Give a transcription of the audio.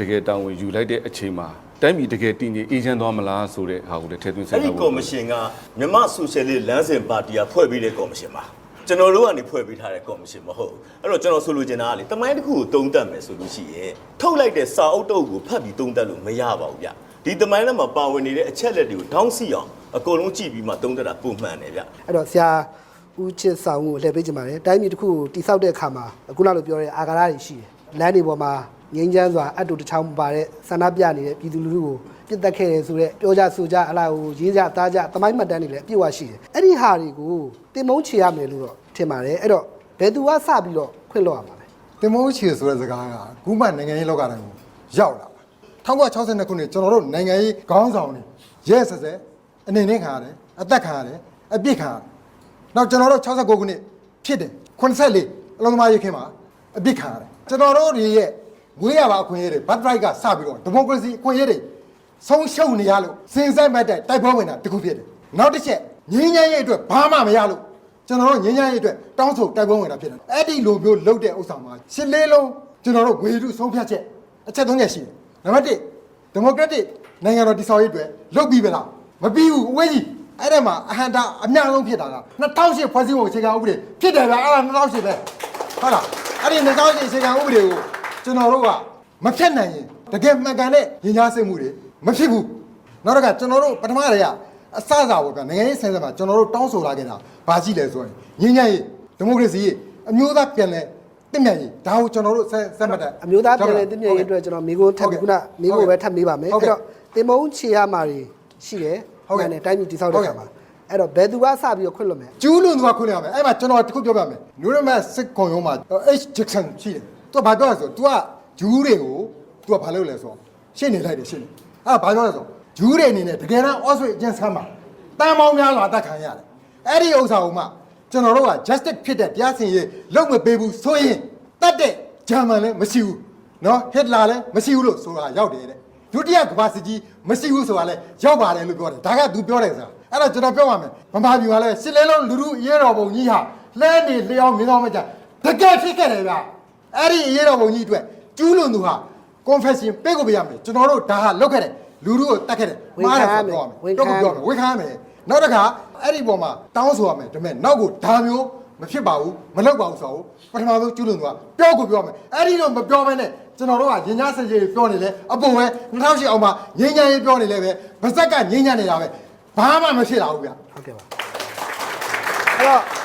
တကယ်တောင်းဝင်ယူလိုက်တဲ့အချိန်မှာတိုင်းပြည်တကယ်တည်ငြိမ်အေးချမ်းသွားမလားဆိုတဲ့ဟာကိုလည်းထည့်သွင်းစဉ်းအဲ့စားဒီဖို့ကော်မရှင်ကမြန်မာဆိုရှယ်လစ်လမ်းစဉ်ပါတီကဖွဲ့ပြီးတဲ့ကော်မရှင်ပါကျွန်တော်တို့ကနေဖွဲ့ပေးထားတဲ့ကော်မရှင်မဟုတ်ဘူးအဲ့တော့ကျွန်တော်ဆိုလိုချင်တာကလေတမိုင်းတစ်ခုကိုတုံးတက်မယ်ဆိုလို့ရှိရင်ထုတ်လိုက်တဲ့စာအုပ်တုပ်ကိုဖတ်ပြီးတုံးတက်လို့မရပါဘူးဗျဒီတမိုင်းထဲမှာပါဝင်နေတဲ့အချက်လက်တွေကိုတောင်းစီအောင်အကုန်လုံးကြည့်ပြီးမှတုံးတက်တာပုံမှန်တယ်ဗျ အဲ့တော့ဆရာဦးချစ်ဆောင်ကိုလှည့်ပေးချင်ပါတယ်တိုင်းပြည်တစ်ခုကိုတိဆောက်တဲ့အခါမှာအခုနောက်လိုပြောတဲ့အာဃာတတွေရှိတယ်လမ်းတွေပေါ်မှာ ငြိမ်းချမ်းစွာအတူတစ်ချောင်းမပါတဲ့ဆန္ဒပြနေတဲ့ပြည်သူလူထုကိုပြစ်တက်ခဲ့တယ်ဆိုတော့ပြောကြဆိုကြအလားဟိုရေးကြသားကြတမိုင်းမှတ်တမ်းတွေလည်းအပြည့်အဝရှိတယ်အဲ့ဒီဟာတွေကိုတင်မုန်းချေရမယ်လို့တော့ထင်ပါတယ်အဲ့တော့ဘယ်သူကစပြီးတော့ခွင့်လွှတ်ရမှာလဲတင်မိုးချီဆိုတဲ့စကားကခုမှနိုင်ငံရေးလောကတိုင်းကိုရောက်လာတာ1962ခုနှစ်ကျွန်တော်တို့နိုင်ငံရေးခေါင်းဆောင်တွေရဲဆက်ဆက်အနေနဲ့ခံရတယ်အသက်ခံရတယ်အပြစ်ခံရတယ်နောက်ကျွန်တော်တို့69ခုနှစ်ဖြစ်တယ်84အလုံးသမားရေးခင်းမှာအပြစ်ခံရတယ်ကျွန်တော်တို့တွေရဲ့ ငွေရပါအခွင့်အရေးတွေဘတ်ဒရိုက်ကစပြီးတော့ဒီမိုကရေစီအခွင့်အရေးတွေဆုံးရှုံးနေရလို့စင်ဆက်မဲ့တဲ့တိုက်ပွဲဝင်တာတခုဖြစ်တယ်နောက်တစ်ချက်ငြင်းငြင်းရေးအတွက်ဘာမှမရလို့ကျွန်တော်တို့ငញ្ញရေးအတွက်တောင်းဆိုတိုက်ပွဲဝင်တာဖြစ်တယ်။အဲ့ဒီလိုမျိုးလုပ်တဲ့ဥစ္စာမှာရှစ်လေးလုံးကျွန်တော်တို့ဝေရုဆုံးဖြတ်ချက်အချက်သုံးချက်ရှိတယ်။နံပါတ်1ဒီမိုကရက်တစ်နိုင်ငံတော်တည်ဆောက်ရေးအတွက်လုပ်ပြီးပြီလားမပြီးဘူးအဝေးကြီးအဲ့ဒါမှာအဟံတာအများဆုံးဖြစ်တာက2008ဖွဲ့စည်းပုံအခြေခံဥပဒေဖြစ်တယ်ဗျအဲ့ဒါ2008ပဲဟုတ်လားအဲ့ဒီ2008အခြေခံဥပဒေကို ကျွန်တော်တို့ကမဖြတ်နိုင်ရင်တကယ်မှန်ကန်တဲ့ညီညာစစ်မှုတွေမဖြစ်ဘူးနောက်တစ်ခါကျွန်တော်တို့ပထမတည်းကအစအစာပေါ့ဗျာနိုင်ငံရေးဆန်းဆန်းမှာကျွန်တော်တို့တောင်းဆိုလာခဲ့တာဘာရှိလဲဆိုရင်ငြိမ်းချမ်းရေးဒီမိုကရေစီရေးအမျိုးသားပြန်လဲတင့်မြတ်ရေးဒါကိုကျွန်တော်တို့ဆက်ဆက်မှတ်တယ်အမျိုးသားပြည်နယ်တည်မြဲရေးအတွက်ကျွန်တော်မိကိုထပ်ပြီးခုနမိကိုပဲထပ်မေးပါမယ်ဟုတ်အဲ့ကဲ့တော့တင်မုန်းချေရမှာတွေရှိတယ်ဟုတ်ကဲ့မှန်တယ်တိုင်းပြည်တိဆောက်တဲ့အခါမှာအဲ့တော့ဘယ်သူကစပြီးတော့ခွင့်လွှတ်မယ်ကျူးလွန်သူကခွင့်ရမယ်အဲ့မှာကျွန်တော်တစ်ခုပြောပြမယ်နူရမတ်စစ်ကွန်ရုံးမှာ H Jackson ရှိတယ် သူကဘာပြောလဲဆိုတော့ तू ကဂျူးတွေကို तू ကဘာလုပ်လဲဆိုတော့ရှင်းနေလိုက်တယ်ရှင်းနေအဲ့ဒါဘာပြောလဲဆိုတော့ဂျူးတွေအနေနဲ့တကယ်တမ်း Auschwitz အကျဉ်းဆန်းမှာတန်ပေါင်းများစွာအသက်ခံရတယ်အဲ့ဒီဥစ္စာကိုမှကျွန်တော်တို့က justice ဖြစ်တဲ့တရားစီရင်ရေးလုပ်မပေးဘူးဆိုရင်တတ်တဲ့ဂျာမန်လည်းမရှိဘူးနော်ဟစ်လာလည်းမရှိဘူးလို့ဆိုတာရောက်တယ်တဲ့ဒုတိယကမ္ဘာစစ်ကြီးမရှိဘူးဆိုတာလည်းရောက်ပါတယ်လို့ပြောတယ်ဒါက तू ပြောတယ်ဆိုတာအဲ့တော့ကျွန်တော်ပြောပါမယ်ဗမာပြည်ကလည်းစစ်လဲလုံးလူလူအရေးတော်ပုံကြီးဟာလဲနေလျောင်းမြင်တော့မကြတကယ်ဖြစ်ခဲ့တယ်ဗျ အဲ့ဒီအရေးတော်ပုံကြီးအတွက်ကျူးလွန်သူဟာ confession ပေးကိုပေးရမယ်ကျွန်တော်တို့ဒါဟာလုတ်ခဲ့တယ်လူလူကိုတတ်ခဲ့တယ်မှားတယ်ဆိုတော့ပြောမယ်တော့ပြောမယ်ဝေခမ်းမယ်နောက်တစ်ခါအဲ့ဒီပေါ်မှာတောင်းဆိုရမယ်ဒါပေမဲ့နောက်ကိုဒါမျိုးမဖြစ်ပါဘူးမလုပ်ပါဘူးဆိုတော့ပထမဆုံးကျူးလွန်သူကပြောကိုပြောမယ်အဲ့ဒီတော့မပြောဘဲနဲ့ကျွန်တော်တို့ကညညာစကြေပြောနေလဲအပေါ်ပဲ2008အောင်မှာငင်းညာရေးပြောနေလဲပဲဗဇက်ကငင်းညာနေတာပဲဘာမှမဖြစ်လာဘူးဗျဟုတ်ကဲ့ပါအဲ့တော့